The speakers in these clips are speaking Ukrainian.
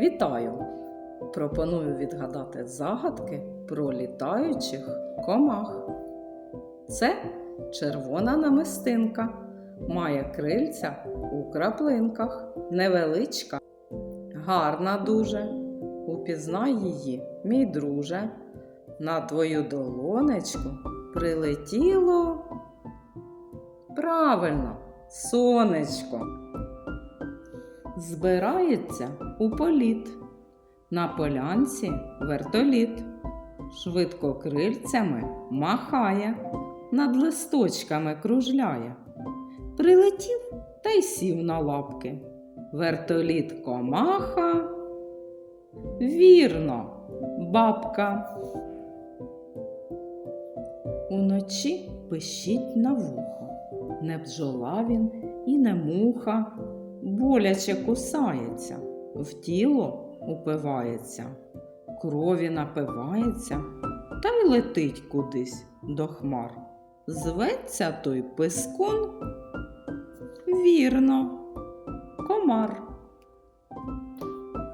Вітаю! Пропоную відгадати загадки про літаючих комах. Це червона намистинка, має крильця у краплинках, невеличка, гарна дуже. Упізнай її, мій друже. На твою долонечку прилетіло. Правильно, сонечко. Збирається у політ. На полянці вертоліт. Швидко крильцями махає, над листочками кружляє. Прилетів та й сів на лапки. Вертоліт комаха. Вірно, бабка. Уночі пищить на вухо. Не бджола він і не муха, боляче кусається, в тіло упивається, крові напивається та й летить кудись до хмар. Зветься той пискун. Вірно, комар.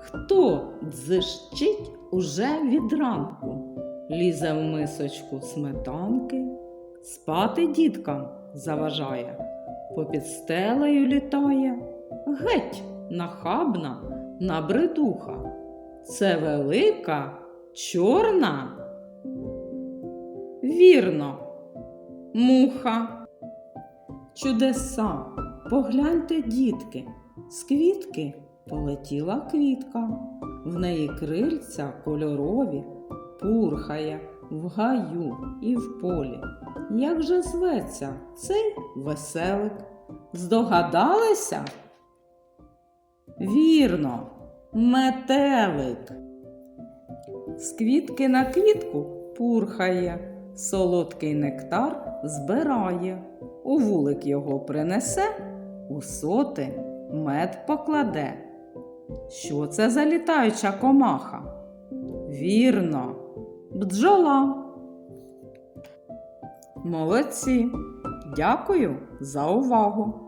Хто дзищить уже від ранку, лізе в мисочку сметанки, спати діткам заважає, попід стелею літає, геть нахабна набридуха. Це велика, чорна. Вірно, муха. Чудеса, погляньте, дітки, з квітки полетіла квітка, в неї крильця кольорові, пурхає в гаю і в полі. Як же зветься цей веселик? Здогадалися? Вірно, метелик. З квітки на квітку пурхає, солодкий нектар збирає, у вулик його принесе, у соти мед покладе. Що це за літаюча комаха? Вірно, бджола. Молодці. Дякую за увагу.